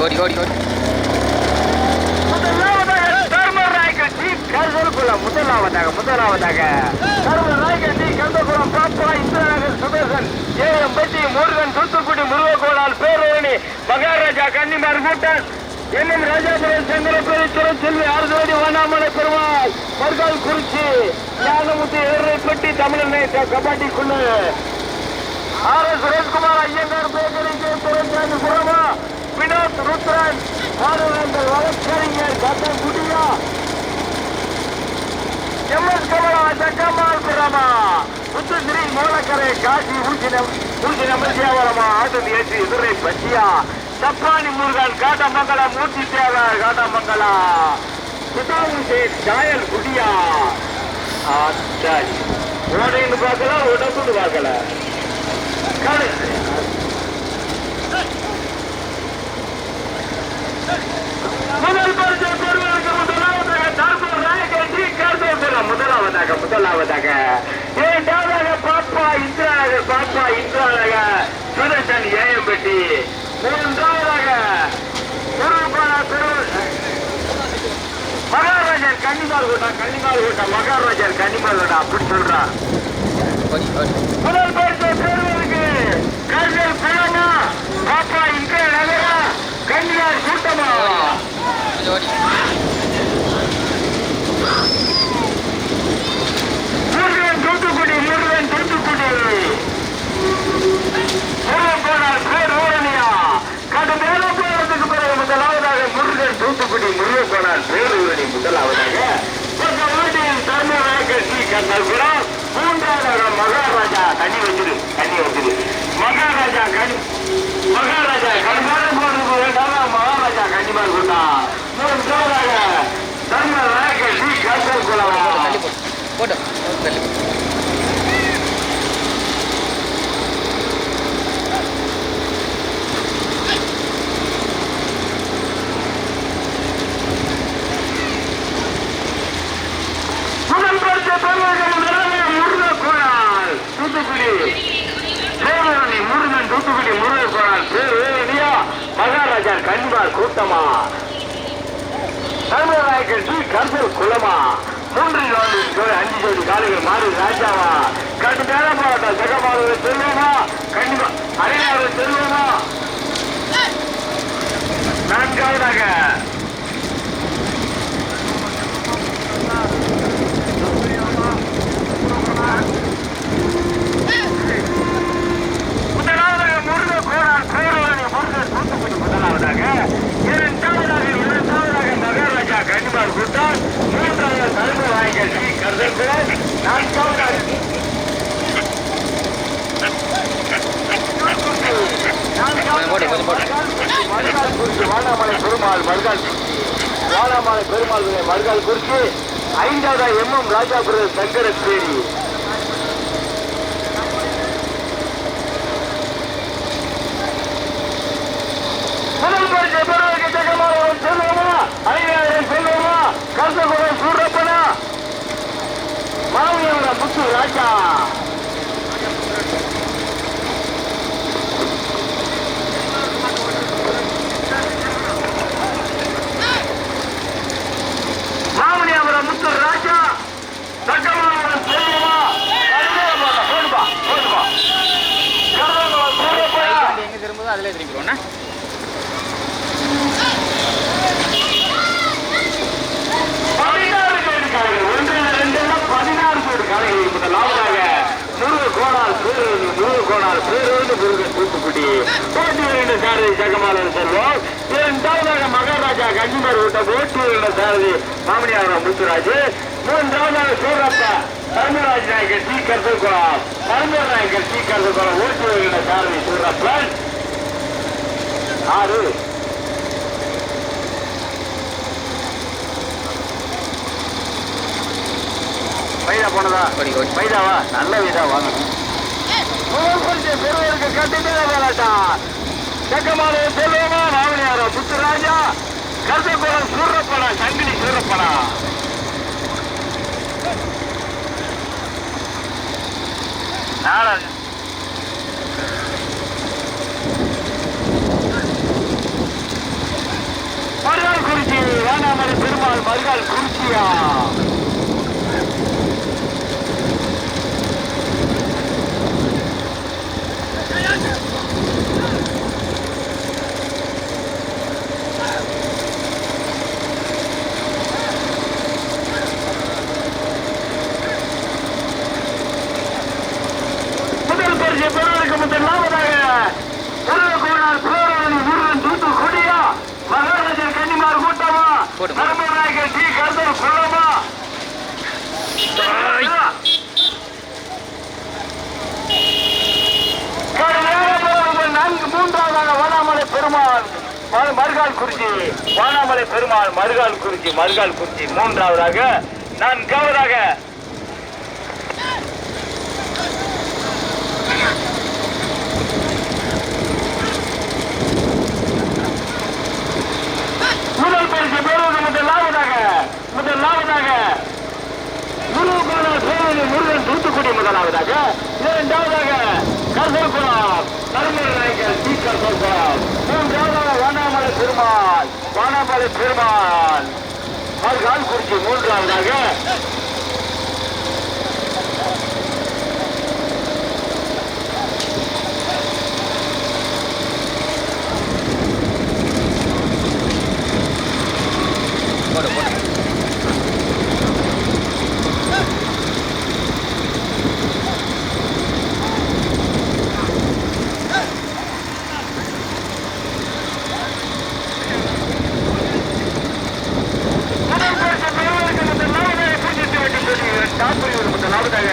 ஓடி ஓடி ஓடி முதலாவதாக தர்மராயக்கல் டி. கருதல்குளம் முதலாவதாக முதலாவதாக. தர்மராயக்கல் டி. கருதல்குளம் பாப்பா இந்திரநகர் சுதர்சன் ஏஎம் பட்டி முருகன் தூத்துக்குடி முருகக்கோளால் பேரணி மகாராஜா கன்னிமார் கூட்டன் என்னும் ராஜாபுரம் செங்கலப்பேரித்துறை செல்வி ஆறுதோடி வண்ணாமலை பெருமாள் மறுகால் குறிச்சி ஞானமுத்து ஏழைப்பட்டி தமிழனை கபாடி குழு ஆர் எஸ் சுரேஷ்குமார் ஐயங்கார் பேக்கரிக்கு துறைச்சாமி புறமா. வினோத் ருத்ரன் ஆளுநர்கள் வழக்கறிஞர் கட்டம் குடியா எம் எஸ் கமலா சக்கம்மாள் புறமா முத்துஸ்ரீ மூலக்கரை காசி ஊசினம் ஊசினம் சேவரமா ஆட்டு ஏற்றி எதிரை பச்சியா. சப்பானி முருகன் காட்டமங்கலா மூர்த்தி தேவர் காட்டமங்கலா. சுதாவு சேட் சாயல் குடியா ஆச்சாரி. ஓடைன்னு பார்க்கல உடம்புன்னு பார்க்கல. கழுத்து. முதல் பரிசை பெறுவதற்கு முதலாவதாக தர்மபுரம் நாயகன் டி. கருதேபுரம் முதலாவதாக முதலாவதாக. இரண்டாவதாக பாப்பா இந்திரா பாப்பா இந்திரா சுதர்சன் ஏஎம்பட்டி. மூன்றாவதாக குருபாலா கன்னிமால் கூட்டம் கன்னிமால் கூட்டம் மகாராஜன் கன்னிமால் கூட்டம் அப்படி சொல்றான் முதல் பரிசை பெறுவதற்கு கர்னல் பழமா பாப்பா இந்திரா நகரா கன்னியார் கூட்டமா? முருகன் தூத்துக்குடி முருகன் தூத்துக்குடி. முருகன் போனால் பேர் ஊரணியா கடுமையான போறதுக்கு பிறகு முதலாவதாக முருகன் தூத்துக்குடி முருகன் போனால் பேர் ஊரணி முதலாவதாக. பக்கம் வீட்டில் தர்மநாயக்கர் ஸ்ரீ கண்ணபுரம் மூன்றாவதாக மகாராஜா தண்ணி வச்சிரு தண்ணி வச்சிரு. மகாராஜா கண் மகாராஜா கனிமான போன வேண்டாம் மகாராஜா கனிமார் கொண்டா மூன்றாவதாக தர்மநாயக்கர் ஸ்ரீ கண்ணபுரம் தள்ளி போட்டு முருகன் தூத்துக்குடி முருகன் தூத்துக்குடி முருகன் கோணால் மகாராஜா கண்பார் கூட்டமா? சர்வநாயகர் ஸ்ரீ கர்சல் குலமா மூன்று நாலு ஜோடி அஞ்சு ஜோடி காலைகள் மாறி ராஜாவா? கட்டு மேல போராட்டம் ஜெகமாறு செல்வமா கண்டிப்பா அரையாறு செல்வமா நான்காவதாக முதலாவதாக முருக கோடார் பேரவணி முருகன் தூத்துக்குடி முதலாவதாக இரண்டாவதாக இரண்டாவதாக மகாராஜா கன்னிமார் கூட்டம் மூன்றாவது தலைமை நாயகர் ஸ்ரீ கருதல்குளம் நான்காவதாக போடு, கொஞ்சம் போடு. மறுகால் குறிச்சி வாழாமலை பெருமாள் மறுகால் வாழாமலை பெருமாள் மறுகால் குறிச்சி ராஜாபுரம் எம் எம் ராஜாபுர முதல் பரிசை பெறுவதற்கு ஜெகமாதவன் செல்வமா ஐயாயிரம் செல்வமா கருத்தகுலம் சூரப்பனா? மாவியோட முத்து ராஜா மாமணியாபுரம் முத்து ராஜா தக்கமாபுரம் செல்வமா கருதகுலம் போடுப்பா போடுப்பா கருதகுலம் சூரப்பனா வண்டி எங்கே திரும்புதோ அதிலே திரும்பிடுவோண்ணா பதினாறு கோடி காலைகள் ஒன்று ரெண்டு பதினாறு கோடி காலைகள் முதலாவதாக முருக கோணால் பேருந்து கோணால் முருகன் தூத்துக்குடி. போட்டி இரண்டு சாரதி ஜெகமாலன் செல்வம். இரண்டாவதாக மகாராஜா கன்னிமர் விட்ட ஓட்டு இரண்டு சாரதி மாமணியாரம் முத்துராஜ். மூன்றாவதாக சூரப்பா தர்மராஜ் நாயக்கர் டி கருத்துக்குளம் தர்மர் நாயக்கர் டி கருத்துக்குளம் ஓட்டு இரண்டு சாரதி சூரப்பன் ஆறு. மைதா போனதா? மைதாவா நல்ல வீதா வாங்கணும் பெறுவதற்கு கட்டிட்டு வேலாட்டா செக்கமாலை செல்வமா மாவனியாரோ புத்துராஜா கருத்தக்குளம் சூரப்படா சங்கிலி சூரப்படா நாளா மறுகால் குறிச்சி வேணாமலை பெருமாள் மறுகால் குறிச்சியா? பெருமாள் மறுகால் மருகால் குறிச்சி வானாமலை பெருமாள் மறுகால் குறிச்சி மறுகால் குறிச்சி மூன்றாவதாக நான்காவதாக முதல் பரிசு பெறுவது முதலாவதாக முதலாவதாக முருகன் சோழனி முருகன் தூத்துக்குடி முதலாவதாக இரண்டாவதாக கர்சல்புரம் தலைமுறை நாயக்கர் டி. கர்சல்புரம் மூன்றாவதாக வானாமலை பெருமாள் வானாமலை பெருமாள். மறுகால் குறிச்சி மூன்றாவதாக. போடு போடு முதல் பரிசு பெறுவதற்கு முதலாவதாக பூஜ்ஜியத்தை வெட்டி பெறுகிறார் தாற்பயம் முதலாவதாக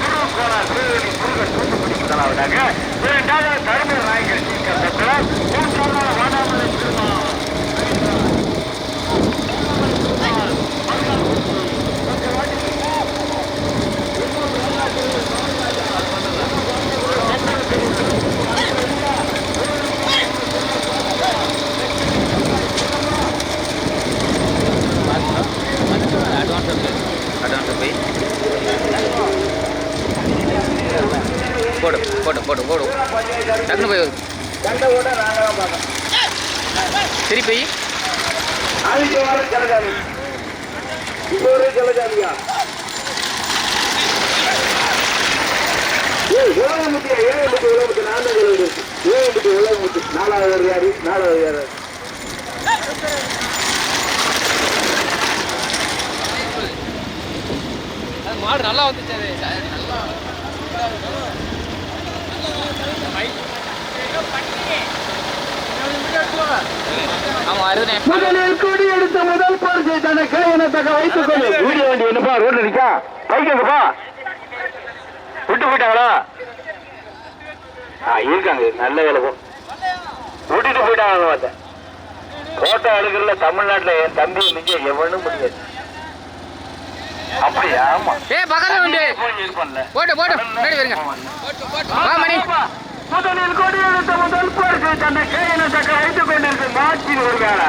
முருகன் திருவடி முருகன் தூத்துக்குடி முதலாவதாக இரண்டாவது தரும நாயகர் டி கர்சல்புரம் மூன்றாவதாக வானாமலை பெருமாள் அட்வான்ஸ் இருக்கு அட்வான்ஸ் போய் போடு போடு போடு போடு. டக்குனு போய் கூட திருப்பி. ஏழு முட்டு ஜலஜாமி முட்டு ஒரு ஜலஜாமியா ஏய் நாலாவது யாரு நாலாவது யாரு மாடு நல்லா வந்துச்சு முதலில் கொடி எடுத்த முதல் பரிசை தனக்கு எனத்தக்க வைத்துக் கொள்ளு வீடியோ வண்டி என்னப்பா ரோட்ல நிக்கா. விட்டு போயிட்டாங்களா? ஆ இருக்காங்க. நல்ல வேலை போ. விட்டுட்டு போயிட்டாங்க போட்டோ எடுக்கிறதுல தமிழ்நாட்டுல என் தம்பி மிஞ்ச எவனும் முடியாது. அப்படியா? ஆமா. ஏ பக்கத்துல பண்ணல. போட்டு போட்டு. முன்னாடி வருங்க வா மணி. முதலில் கொடி எடுத்த முதல் பரிசு தன்னை கையில தக்க வைத்துக் கொண்டிருக்கும் மாற்றின் ஒரு வேலை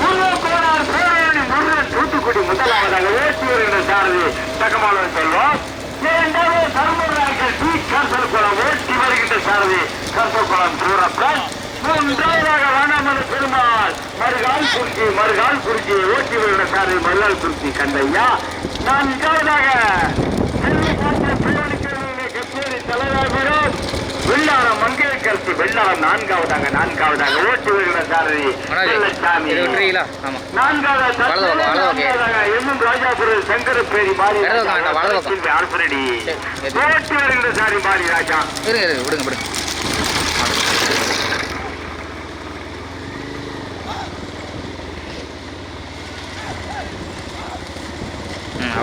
முருகன் கோனார் பேரணி முருகன் தூத்துக்குடி முதலாவதாக ஓட்டி வருகின்ற சாரதி தக்கமாளன் செல்வம் இரண்டாவது தர்மராஜர் டி கர்சல் குளம் ஓட்டி வருகின்ற சாரதி கர்சல் குளம் சூரப்பன். மூன்றாவதாக வனமன பெருமாள் மறுகால் குறிச்சி மறுகால் குறிச்சி ஓட்டி வருகின்ற சாரதி மறுகால் குறிச்சி கண்டையா. நான்காவதாக செல்வி போன்ற பேரணிக்கருவிலே கச்சேரி தலைவரும் வெள்ளாரம் மங்கையக்கரசி வெள்ளாரம் நான்காவதாக நான்காவதாக. ஓட்டி வருகிற சாரதி பக்கம். நான்காவதாக எம்எம் மாறி பக்கம். சில்வி ஆல்ஃபிரடி சரி, சரி. ஓட்டி வருகிற சாரி மாறி ராஜா. விடுங்க விடுங்க.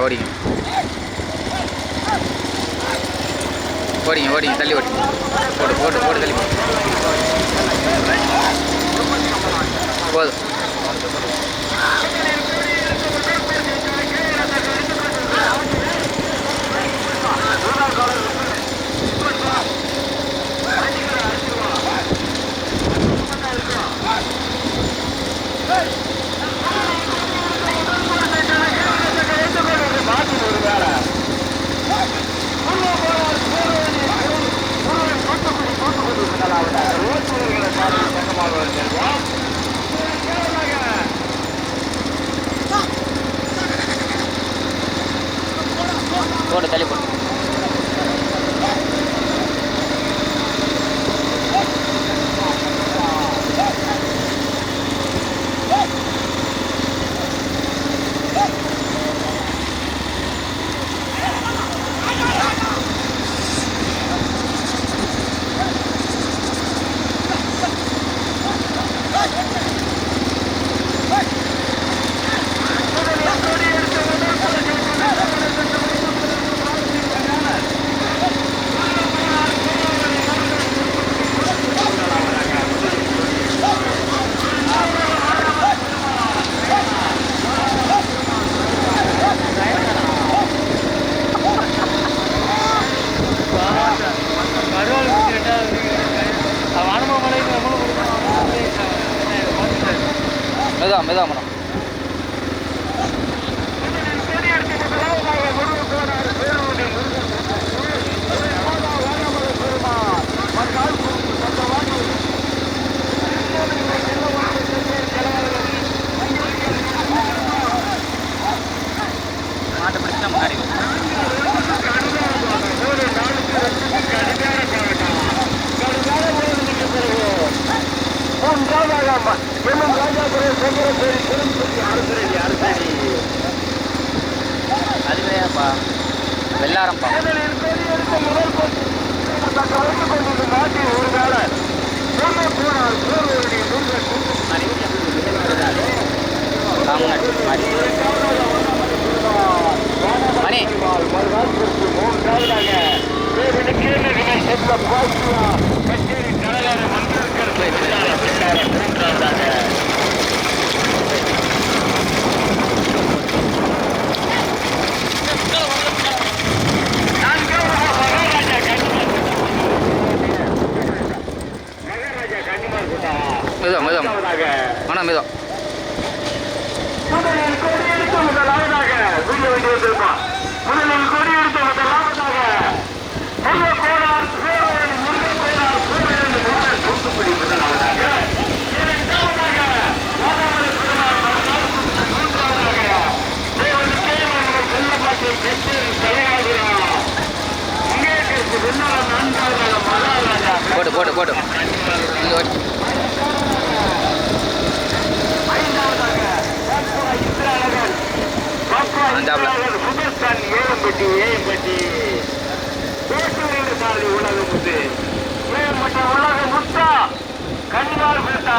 ஓடிங்க. ஓடிங்க ஓடிங்க தள்ளி ஓடி போடு போட்டு போட்டு தள்ளி போடு. போதும். மெதுவா மேடம் மாட்டை பிடிச்சா முன்னாடி வா. அது கிடையாதுப்பா வெள்ளாரம்ப்பா ஆ, முன்னாடி மாடி மணி மெதுவா மெதுவா வேணாம் மெதுவா முதலில் கொடி எடுத்து முதலாவதாக வீடியோ வேண்டி வந்திருப்பான் முதலில் கொடி எடுத்து முதலாவதாக முருக கோடார் சூரியன் முருக கோடார் சூரியன் முருகன் தூத்துக்குடி முதலாவதாக இரண்டாவதாக வாதாமலை பெருமாள் மறுநாள் மூன்றாவதாக தேவனுக்கே அவர்கள் செல்லப்பாட்டை பெற்று தலையாகிறார் இங்கே இருக்கு விண்ணாரம் நான்காவதாக மகாராஜா போட்டு போட்டு போட்டு இங்கே அஞ்சாப்ல. சுதர்சன் ஏழம்பட்டி ஏழம்பட்டி பேசுவீங்க உலக முத்து ஏழம்பட்டி உலக முத்தா கன்னிமார் பேட்டா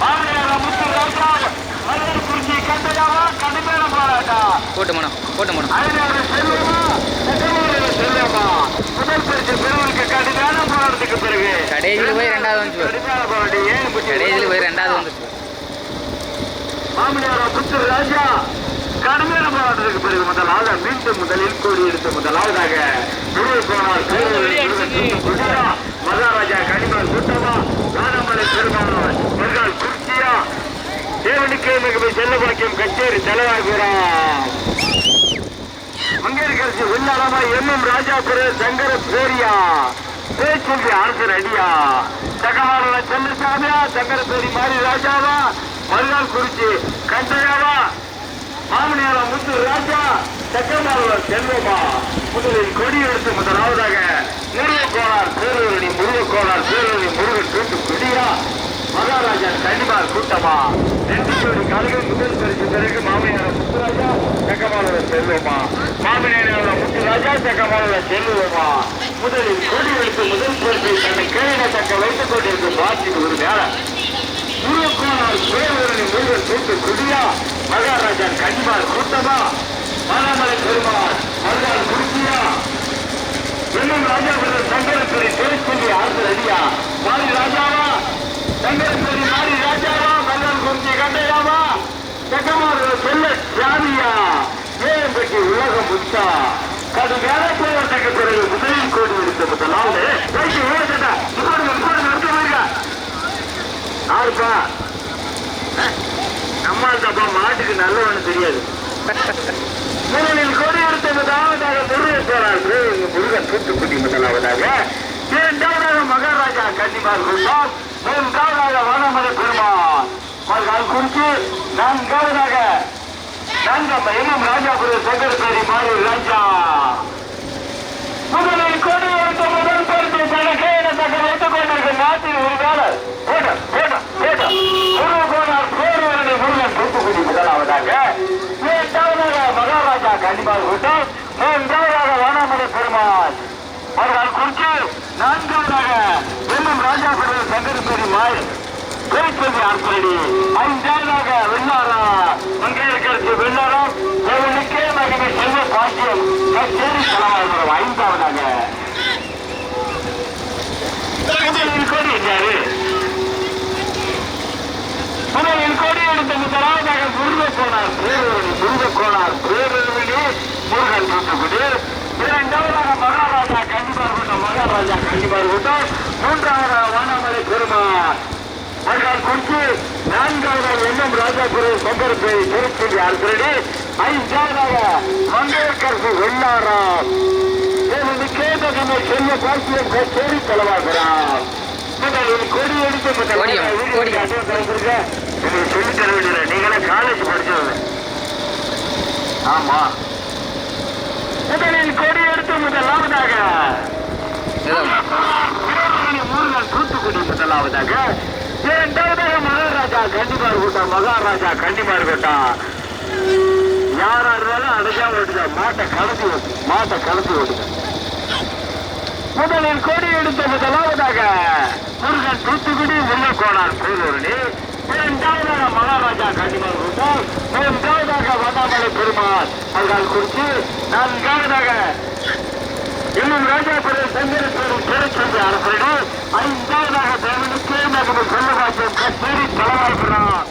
மாநில முத்து ராஜா மலர் குறிச்சி கண்டையாவா கடுமையான போட்டு மேடம் போட்டு செல்வமா பிறகு கடைசியில் போய் ரெண்டாவது வந்துச்சு கடைசியில் போய் ரெண்டாவது வந்துச்சு ராஜா கடுமையான போராட்டத்துக்கு பிறகு முதலாக மீண்டும் முதலில் கோடி எடுத்த முதலாவதாக முருகன் போனார். மகாராஜா கனிமார் கூட்டமா வானமலை பெருமாள் மகால் குர்த்தியா தேவனுக்கு மிக செல்ல பாக்கியம் கச்சேரி செலவாகிறார் மங்கேற்கரசி வெள்ளாரமா எம் எம் ராஜாபுர சங்கர பேரியா பேச்சொல்லி அரசு ரெடியா தகவாள சந்திரசாமியா சங்கர பேரி மாரி ராஜாவா. மறுநாள் குறிச்சி கண்டையாவா. மாமனியாரா முத்து ராஜா. சக்கரமாள செல்வமா. முதலில் கொடி எடுத்து முதலாவதாக முருகக்கோளார் பேரூரணி முருகக்கோளார் பேரூரணி முருகன் கூட்டு கொடியா மகாராஜா கனிமார் கூட்டமா? ரெண்டு ஜோடி காலையில் முதல் பரிசு பிறகு மாமியார முத்துராஜா சக்கமாள செல்வமா மாமனியார முத்துராஜா செக்கமான செல்வமா முதலில் கொடி எடுத்து முதல் பரிசை தன்னை கேள்வி தக்க வைத்துக் கொண்டிருக்கும் பாட்டின் ஒரு வேலை முருகக்கோணால் பேரூரணி முருகன் தூக்கு குடியா? மகாராஜா கனிமார் கூட்டமா? மனமலை பெருமாள் மருதால் குருக்கியா இன்னும் ராஜாபுரம் சங்கரத்துறை திருச்செல்வி அரசு அடியா? மாறி ராஜாவா? சங்கரத்துறை மாறி ராஜாவா மன்னன் குறிச்சி கண்டையாவா? செக்கமாறு செல்ல சாமியா ஏஎம்பட்டி உலகம் முத்தா கடுமையான போராட்டத்துக்கு பிறகு முதலில் கோடி எடுத்த முதலாவது ரைட்டு ஓடுதா இப்போது இப்போது நடத்த போயிருக்கா யாருப்பா நம்மால் தப்பா மாட்டுக்கு நல்லவனு தெரியாது. முதலில் கொடி எடுத்த முதலாவதாக முருகன் போனார். முருகன் தூத்துக்குடி முதலாவதாக. இரண்டாவதாக மகாராஜா கன்னிமார் குருசாம் மூன்றாவதாக வானமலை பெருமான். மறுநாள் குறித்து நான்காவதாக நான்காம் எம்எம் ராஜாபுர சங்கரபேரி மாறு ராஜா. முதலில் கொடி எடுத்த முதல் பரிசு தனக்கே என தக்க வைத்துக் கொண்டிருக்கும் நாட்டின் உரிமையாளர் போட்ட போட்ட போட்ட முருகன் போனார் பேருவரனை முருகன் தூத்துக்குடி முதலாவதாக. இரண்டாவதாக மகாராஜா கண்டிப்பாக கூட்டம் மூன்றாவதாக வானாமலை பெருமாள் அவர்கள் குறித்து நான்காவதாக ராஜாபுரம் சங்கரபேரி மாய் பேச்சொல்லி ஆர்ப்பரடி ஐந்தாவதாக வெள்ளாரா மங்கையர்கரசு வெண்ணாரா தேவனுக்கே மகனை செல்வ பாக்கியம் கச்சேரி செலவாகிறோம் ஐந்தாவதாக. கோடி முதலில் கோடி எடுத்த முதலாவதாக முருக கோணார் பேரூரணி முருக கோணார் பேரூரணி முருகன் தூத்துக்குடி இரண்டாவதாக மகாராஜா கண்டிப்பார் கூட்டம் மகாராஜா கண்டிப்பார் கூட்டம். மூன்றாவதாக வானாமலை பெருமாள் குறித்து நான்காவதாக எண்ணம் ராஜாபுரம் சம்பரத்தை திருப்பதி அரசரடி ஐந்தாவதாக மங்கையரசு வெள்ளாராம். கேதகனை செல்வ பாக்கியம் கச்சேரி தலைவாகிறார். முதலில் கொடி எடுத்து முதல். சொல்லி தர வேண்டியது நீங்களே காலேஜ் படிச்சது ஆமா. முதலில் கொடி எடுத்து முதலாவதாக ஏதோ தூத்துக்குடி முதலாவதாக இரண்டாவதாக மகாராஜா கண்டிமார் கூட்டம் மகாராஜா கண்டிமார் கூட்டம் யாரா இருந்தாலும் அடைஞ்சா ஓட்டுங்க மாட்டை கலந்து ஓட்டு மாட்டை கலந்து ஓட்டுங்க முதலில் கொடி எடுத்த முதலாவதாக முருகன் தூத்துக்குடி முள்ளக்கோணார் பேரூரணி இரண்டாவதாக மகாராஜா கண்டிமார் கூட்டம் மூன்றாவதாக வண்ணாமலை பெருமாள் அவர்கள் குறித்து நான்காவதாக இன்னும் ராஜாபுரம் சந்திரபுரம் திருச்செந்த அரசு ஐந்தாவதாக தேவனுக்கே மகன் சொல்லவாக்கியம் கச்சேரி தலைவாய்கிறார்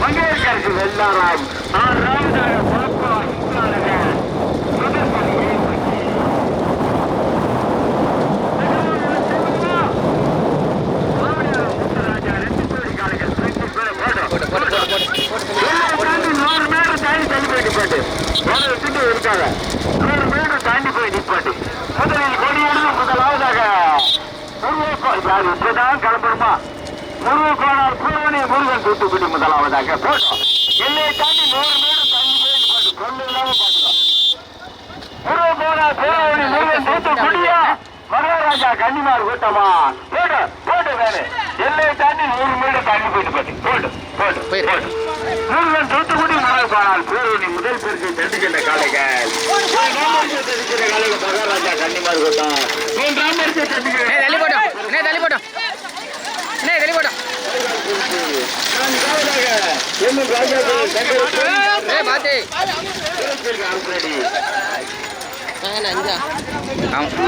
மங்கேற்கரசு வெள்ளாராம் ஆறாவதாக இருக்காங்க நூறு மீட்டர் தாண்டி போய் நிப்பாட்டு முதலில் கொடியோடு முதலாவதாக முருகக்கோ- யார் இப்பதான் கிளம்பணுமா? முருகக்கோணார் பூரணி முருகன் தூத்துக்குடி முதலாவதாக. போட்டோம் எல்லையை தாண்டி நூறு மீட்டர் தாண்டி போய் நிப்பாட்டு கொண்டு இல்லாம பாத்துக்கோ முருகக்கோணார் பூரணி முருகன் தூத்துக்குடியா? மகாராஜா கன்னிமார் கூட்டமா போடு போடு வேறு எல்லையை தாண்டி நூறு மீட்டர் தாண்டி போயிட்டு பாட்டு போடு. போடு. போடு முருகன் தூத்துக்குடி மகாபாலால் பேரணி முதல் பேருக்கு தெரிஞ்சுக்கின்ற காலைகள். தெரிஞ்சுக்கிற காலைகள் மகாராஜா கன்னிமார் கூட்டம். மூன்றாம் பேருக்கு தெரிஞ்சுக்கிற தள்ளி போட்டோம் அண்ணே தள்ளி போட்டோம் போட்டோம் பாத்து